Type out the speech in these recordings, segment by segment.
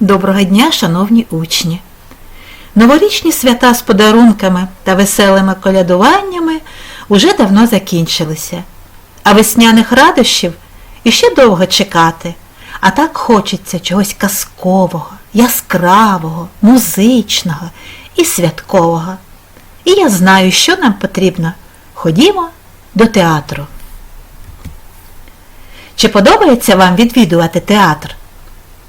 Доброго дня, шановні учні! Новорічні свята з подарунками та веселими колядуваннями уже давно закінчилися, а весняних радощів іще довго чекати, а так хочеться чогось казкового, яскравого, музичного і святкового. І я знаю, що нам потрібно. Ходімо до театру. Чи подобається вам відвідувати театр?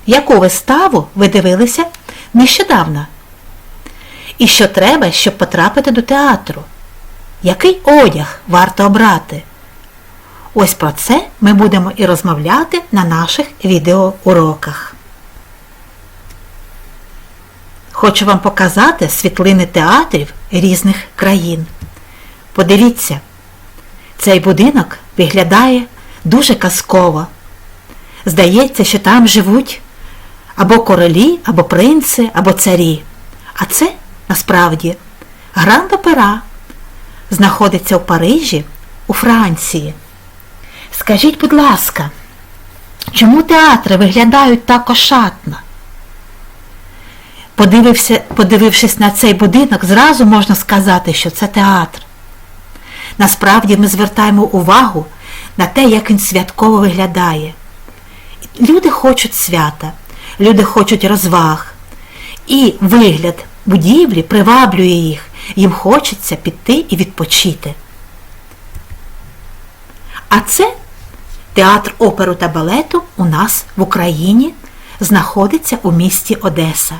Яку виставу ви дивилися нещодавно? І що треба, щоб потрапити до театру? Який одяг варто обрати? Ось про це ми будемо і розмовляти на наших відеоуроках. Хочу вам показати світлини театрів різних країн. Подивіться, цей будинок виглядає дуже казково. Здається, що там живуть або королі, або принци, або царі. А це насправді Гранд Опера знаходиться у Парижі, у Франції. Скажіть, будь ласка, чому театри виглядають так ошатно? Подивився, подивившись на цей будинок, зразу можна сказати, що це театр. Насправді ми звертаємо увагу на те, як він святково виглядає. Люди хочуть свята, люди хочуть розваг. І вигляд будівлі приваблює їх, їм хочеться піти і відпочити. А це театр оперу та балету у нас в Україні знаходиться у місті Одеса.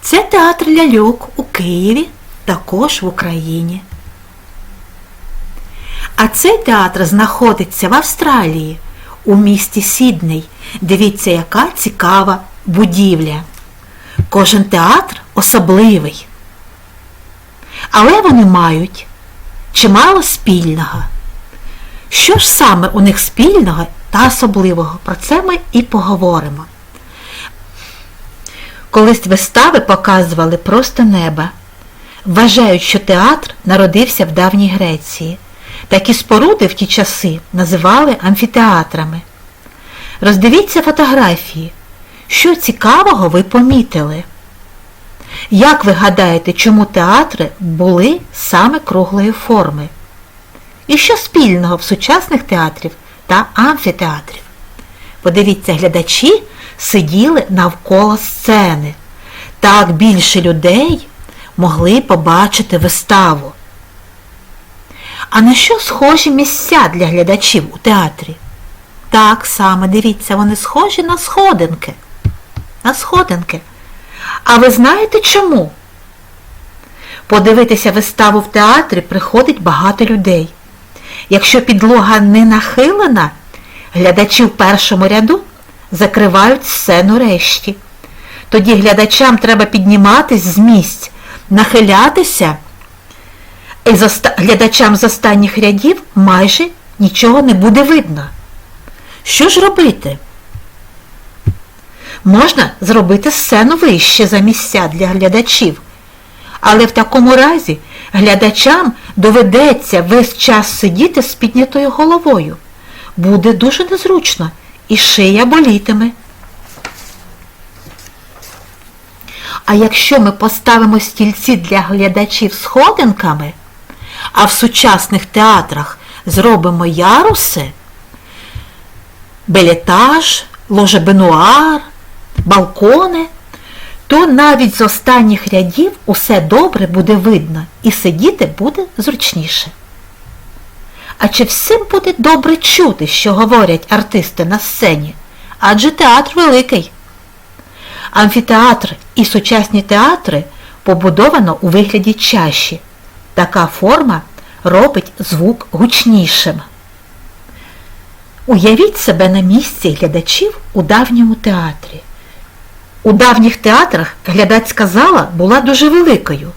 Це театр ляльок у Києві, також в Україні. А цей театр знаходиться в Австралії, у місті Сідней. Дивіться, яка цікава будівля. Кожен театр особливий. Але вони мають чимало спільного. Що ж саме у них спільного та особливого? Про це ми і поговоримо. Колись вистави показували просто неба. Вважають, що театр народився в давній Греції. Такі споруди в ті часи називали амфітеатрами. Роздивіться фотографії. Що цікавого ви помітили? Як ви гадаєте, чому театри були саме круглої форми? І що спільного в сучасних театрів та амфітеатрів? Подивіться, глядачі сиділи навколо сцени. Так більше людей могли побачити виставу. А на що схожі місця для глядачів у театрі? Так саме, дивіться, вони схожі на сходинки. На сходинки. А ви знаєте чому? Подивитися виставу в театрі приходить багато людей. Якщо підлога не нахилена, глядачі в першому ряду закривають сцену решті. Тоді глядачам треба підніматись з місць, нахилятися, і глядачам з останніх рядів майже нічого не буде видно. Що ж робити? Можна зробити сцену вище за місця для глядачів, але в такому разі глядачам доведеться весь час сидіти з піднятою головою. Буде дуже незручно і шия болітиме. А якщо ми поставимо стільці для глядачів сходинками, а в сучасних театрах зробимо яруси, белетаж, ложебенуар, балкони, то навіть з останніх рядів усе добре буде видно і сидіти буде зручніше. А чи всім буде добре чути, що говорять артисти на сцені? Адже театр великий. Амфітеатр і сучасні театри побудовано у вигляді чаші. Така форма робить звук гучнішим. Уявіть себе на місці глядачів у давньому театрі. У давніх театрах глядацька зала була дуже великою,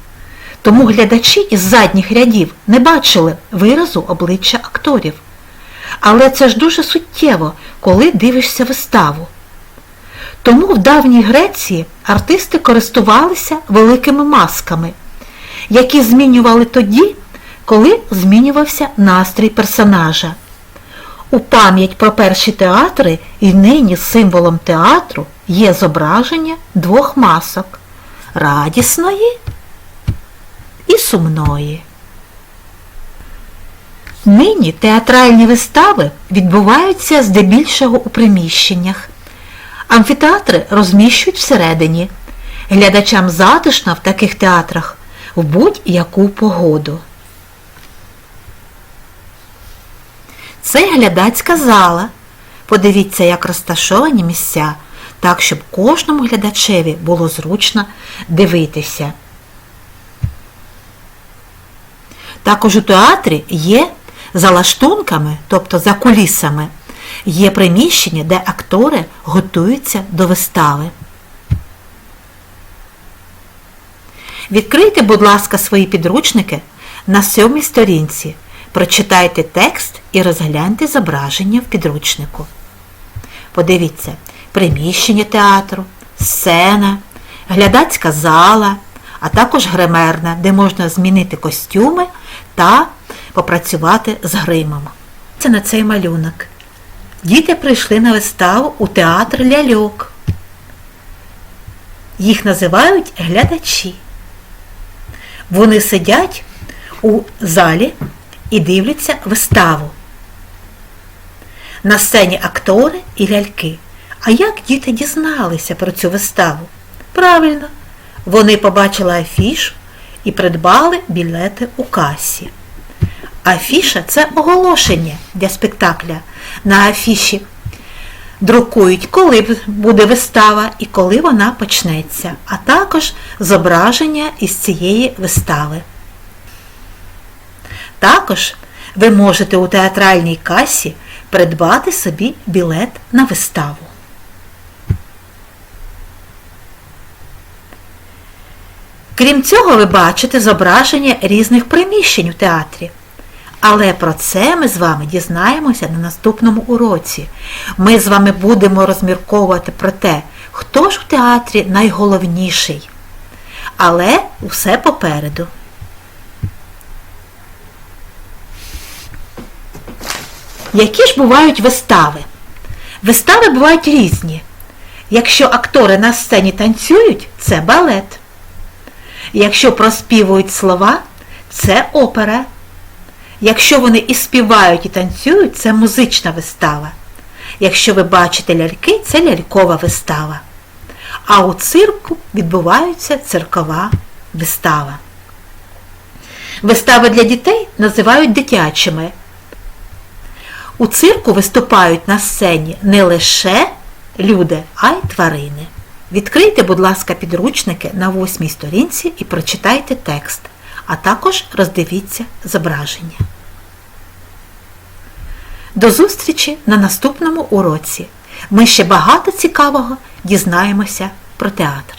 тому глядачі із задніх рядів не бачили виразу обличчя акторів. Але це ж дуже суттєво, коли дивишся виставу. Тому в давній Греції артисти користувалися великими масками, які змінювали тоді, коли змінювався настрій персонажа. У пам'ять про перші театри і нині символом театру є зображення двох масок радісної і сумної. Нині театральні вистави відбуваються здебільшого у приміщеннях. Амфітеатри розміщують всередині. Глядачам затишно в таких театрах в будь-яку погоду. Це глядацька зала. Подивіться, як розташовані місця, так, щоб кожному глядачеві було зручно дивитися. Також у театрі є за лаштунками, тобто за кулісами, є приміщення, де актори готуються до вистави. Відкрийте, будь ласка, свої підручники на сьомій сторінці. Прочитайте текст і розгляньте зображення в підручнику. Подивіться приміщення театру, сцена, глядацька зала, а також гримерна, де можна змінити костюми та попрацювати з гримом. Це на цей малюнок. Діти прийшли на виставу у театр ляльок. Їх називають глядачі. Вони сидять у залі і дивляться виставу. На сцені актори і ляльки. А як діти дізналися про цю виставу? Правильно, вони побачили афішу і придбали білети у касі. Афіша це оголошення для спектакля. На афіші друкують, коли буде вистава і коли вона почнеться, а також зображення із цієї вистави. Також ви можете у театральній касі придбати собі білет на виставу. Крім цього, ви бачите зображення різних приміщень у театрі. Але про це ми з вами дізнаємося на наступному уроці. Ми з вами будемо розмірковувати про те, хто ж в театрі найголовніший. Але усе попереду. Які ж бувають вистави? Вистави бувають різні. Якщо актори на сцені танцюють, це балет. Якщо проспівують слова, це опера. Якщо вони і співають, і танцюють, це музична вистава. Якщо ви бачите ляльки, це лялькова вистава. А у цирку відбувається циркова вистава. Вистави для дітей називають дитячими. У цирку виступають на сцені не лише люди, а й тварини. Відкрийте, будь ласка, підручники на восьмій сторінці і прочитайте текст, а також роздивіться зображення. До зустрічі на наступному уроці. Ми ще багато цікавого дізнаємося про театр.